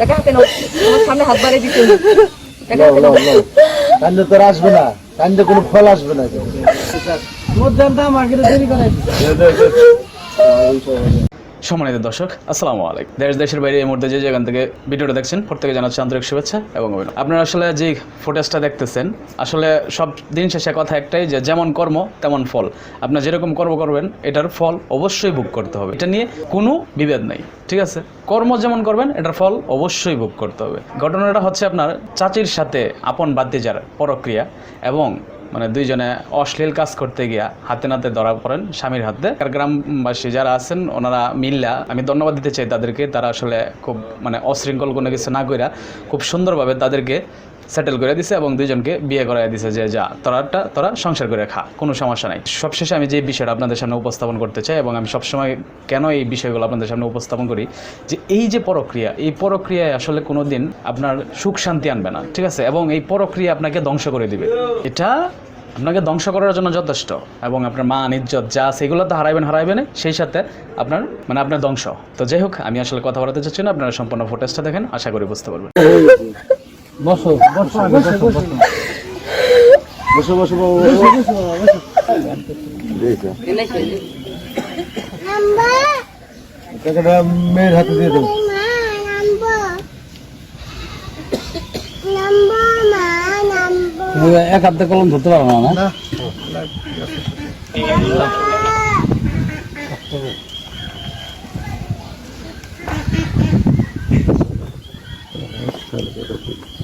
টাকা কেন আমার সামনে হাত বাড়িয়ে দিতে কান্দে তোর আসবে না। কান্দে কোনো ফল আসবে না তোর জানতাম আগে দেরি করে সম্মানিত দর্শক, আসসালামু আলাইকুম। দেশ, দেশের বাইরে এই মুহূর্তে যে যেখান থেকে ভিডিওটা দেখছেন প্রত্যেকে জানাচ্ছি আন্তরিক শুভেচ্ছা এবং আপনারা আসলে যে ফুটেজটা দেখতেছেন, আসলে সব দিন শেষে কথা একটাই যে, যেমন কর্ম, তেমন ফল। আপনার যেরকম কর্ম করবেন, এটার ফল অবশ্যই ভোগ করতে হবে। এটা নিয়ে কোনো বিভেদ নেই, ঠিক আছে? কর্ম যেমন করবেন, এটার ফল অবশ্যই ভোগ করতে হবে। ঘটনাটা হচ্ছে আপনার চাচির সাথে আপন বাদ্যিজার, পরক্রিয়া এবং মানে দুইজনে অশ্লীল কাজ করতে গিয়া হাতে নাতে ধরা পড়েন স্বামীর হাতে। গ্রামবাসী যারা আছেন, ওনারা মিল্লা। আমি ধন্যবাদ দিতে চাই তাদেরকে। তারা আসলে খুব মানে অশৃঙ্খল কোনো কিছু না কইরা খুব সুন্দরভাবে তাদেরকে সেটেল করে দিছে এবং দুইজনকে বিয়ে করাই দিছে যে, যা তোরাটা তোরা সংসার করে খা, কোনো সমস্যা নাই। সবশেষে আমি যে বিষয়টা আপনাদের সামনে উপস্থাপন করতে চাই এবং আমি সবসময় কেন এই বিষয়গুলো আপনাদের সামনে উপস্থাপন করি, যে এই যে পরক্রিয়া, এই পরক্রিয়ায় আসলে কোনো দিন আপনার সুখ শান্তি আনবে না, ঠিক আছে? এবং এই পরক্রিয়া আপনাকে ধ্বংস করে দিবে। এটা আপনাকে ধ্বংস করার জন্য যথেষ্ট এবং আপনার মান, ইজ্জত, যা এগুলো তো হারাইবেন হারাইবেন সেই সাথে আপনার মানে আপনার ধ্বংস। তো যাই হোক, আমি আসলে কথা বলতে চাচ্ছি না, আপনারা সম্পূর্ণ ফুটেজটা দেখেন, আশা করি বুঝতে পারবেন। বসো বসো আগে বসো বসো বসো বসো বাবু বসো দেখো টাকাটা মেয়ের হাতে দিয়ে দাও এক হাতে কলম ধরতে পারব না না আমারও তো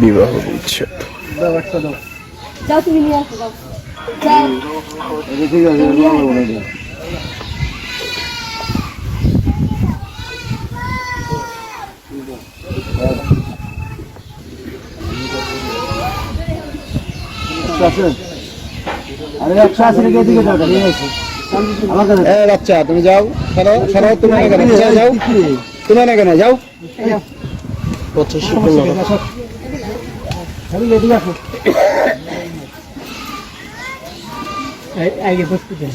বিবাহ বিচ্ছেদ। যাও তুমি নিয়ে আসো যাও। যাও ঠিক আছে বলো না এটা। একশো আছে? আরে একশো আছে নাকি এদিকে যাও নিয়ে এসো। আমার কাছে বাচ্চা তুমি যাও। সরো সরো তুমি না কেন যাও যাও। তুমি না কেন যাও। পঁচাশি আগে বসতে দেন।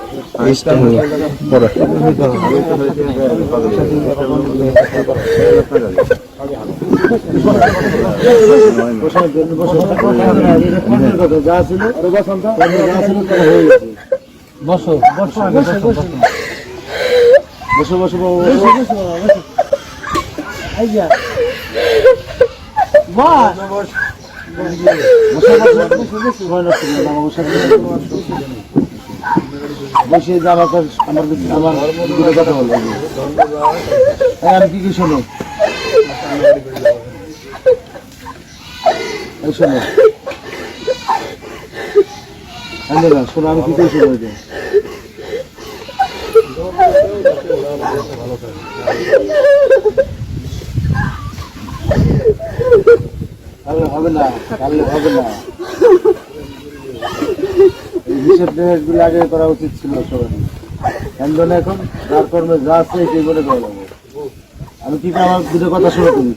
যা ছিল তারা হয়ে গেছে বসো বসো আগে বসো বসো বসো বসো বসো বসো বসো, বস, বসে। যে আমার কাছে আমার আমার দুটো কথা বলব। এই, আমি কি কি শোনো? শোনো। না শোনো, আমি কি করে শোনো হবে না হবে না। হিসেবগুলো আগে করা উচিত ছিল সবাই। কেন এখন যার কর্মে যা আছে সেই করে করা যাবে আমি কি আমার দুটো কথা শুনে তুমি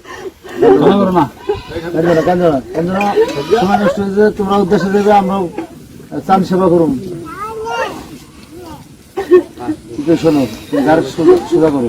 তোমরা উদ্দেশ্যে দেবে, আমরাও চান সেবা করুন। শোনো সেবা করো।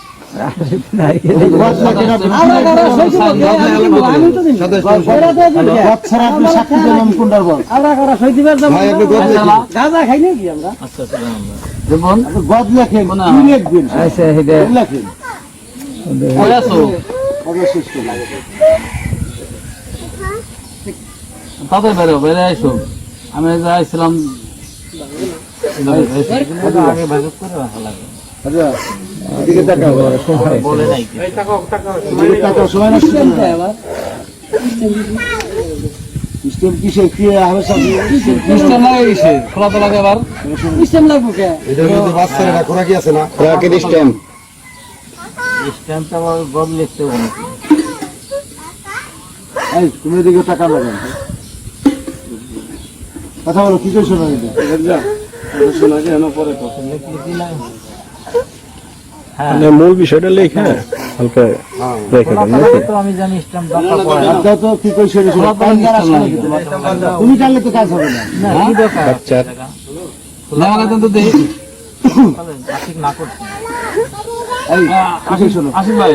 তাদের বেরো বেড়ে আইসো আমি যাইছিলাম আচ্ছা এদিকে তাকাও। বলে নাই এদিকে তাকাও সময় নষ্ট করো না। স্টেম কিসে কি হবে সব সিস্টেম লাগে গেছে খোলা তো লাগে এবার এটা কিন্তু বাচ্চারা রাখা কি আছে না? রাখের স্টেম স্ট্যাম্পটা আবার গদ লিখতে হবে এই তুমি এদিকে টাকা লাগান কথা বলো কি কইছো না এটা? শোনা কেন পরে তো মানে মূল বিষয়টা লেখা হালকা রেখে দেন নাকি তো আমি জানি স্ট্যাম্প দরকার পড়ে আর তো কি? তুমি জানলে তো কাজ হবে না না কি দরকার বাচ্চার লাগালে তো দেখি এই কি কইছো না আসিফ ভাই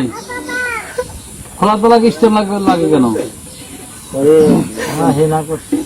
খোলা তো লাগে স্ট্যাম্প লাগবে লাগে কেন সিস্টেমে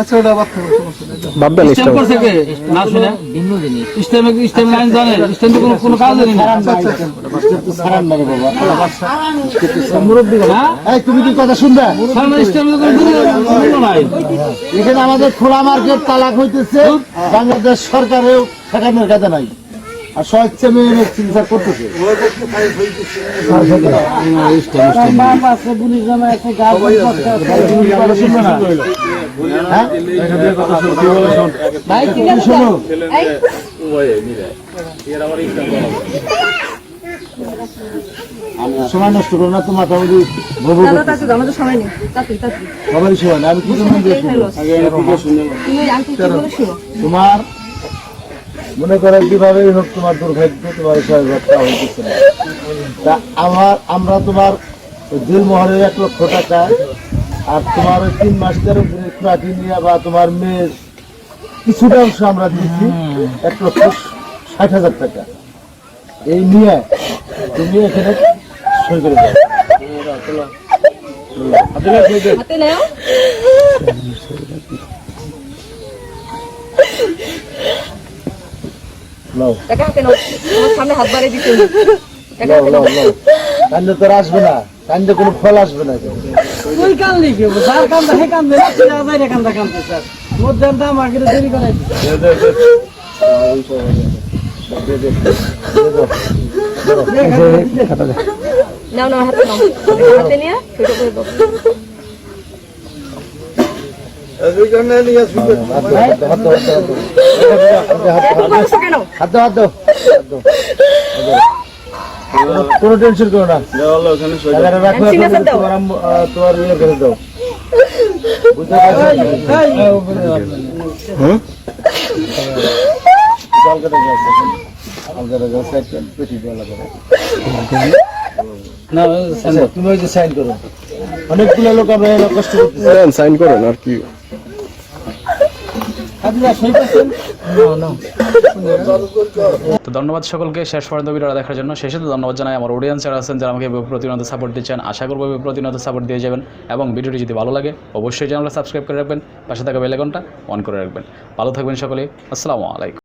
আচ্ছা ওটা বাদ বাদ দাও স্টেম। ইসলাম করছে কে? না শুনে। স্টেমে স্টেম লাইন জানে স্টেম তো কোনো কোনো কাজ জানি না তো না হ্যাঁ? এই তুমি কি কথা শুনবে? স্টেমে তো কোনো নাই। এখানে আমাদের খোলা মার্কেট তালাক হইতেছে। বাংলাদেশ সরকারেও ঠেকানোর কাজে নাই। আর স্বেচ্ছা মেয়ে চিকিৎসা করতেছে। সময় নষ্ট করো না আমাদের সময় নেই। তাতে তাতে। সবারই সময় না আমি কি বলে তোমার মনে করো কীভাবে হোক তোমার দুর্ভাগ্য তোমার সহায়তা হইতেছে না। তা আমার আমরা তোমার দিল মহরের এক লক্ষ টাকা আর তোমার ওই তিন মাস তেরো দিনের নিয়ে বা তোমার মেয়ের কিছুটা অংশ আমরা দিচ্ছি এক লক্ষ ষাট হাজার টাকা। এই নিয়ে তুমি এখানে সই করে। হাতে নাও। টাকা তোমার সামনে হাত বাড়িয়ে দিতে কান্দে তোর আসবে না। কান্দে কোনো ফল আসবে না ওই কান লিখে যার কান্দা হে কান্দে। বাইরে কান্দা কান্দে স্যার। মধ্যে দাম আগে দেরি করে নাও নাও হাতে নাও। হাতে নিয়ে সেটা করে কেন টেনশন করো না। তোমার ইয়ে করে দাও বুঝতে পারছি অনেকগুলো লোক আমরা কষ্ট করতেছি। সাইন করেন, আর কি। তো ধন্যবাদ সকলকে শেষ পর্যন্ত ভিডিওটা দেখার জন্য। শেষে তো ধন্যবাদ জানাই আমার অডিয়েন্স যারা আছেন, যারা আমাকে প্রতিনিয়ত সাপোর্ট দিচ্ছেন। আশা করব প্রতিনিয়ত সাপোর্ট দিয়ে যাবেন এবং ভিডিওটি যদি ভালো লাগে, অবশ্যই চ্যানেলটা সাবস্ক্রাইব করে রাখবেন। পাশে থাকা বেলাইকনটা অন করে রাখবেন। ভালো থাকবেন সকলে। আসসালামু আলাইকুম।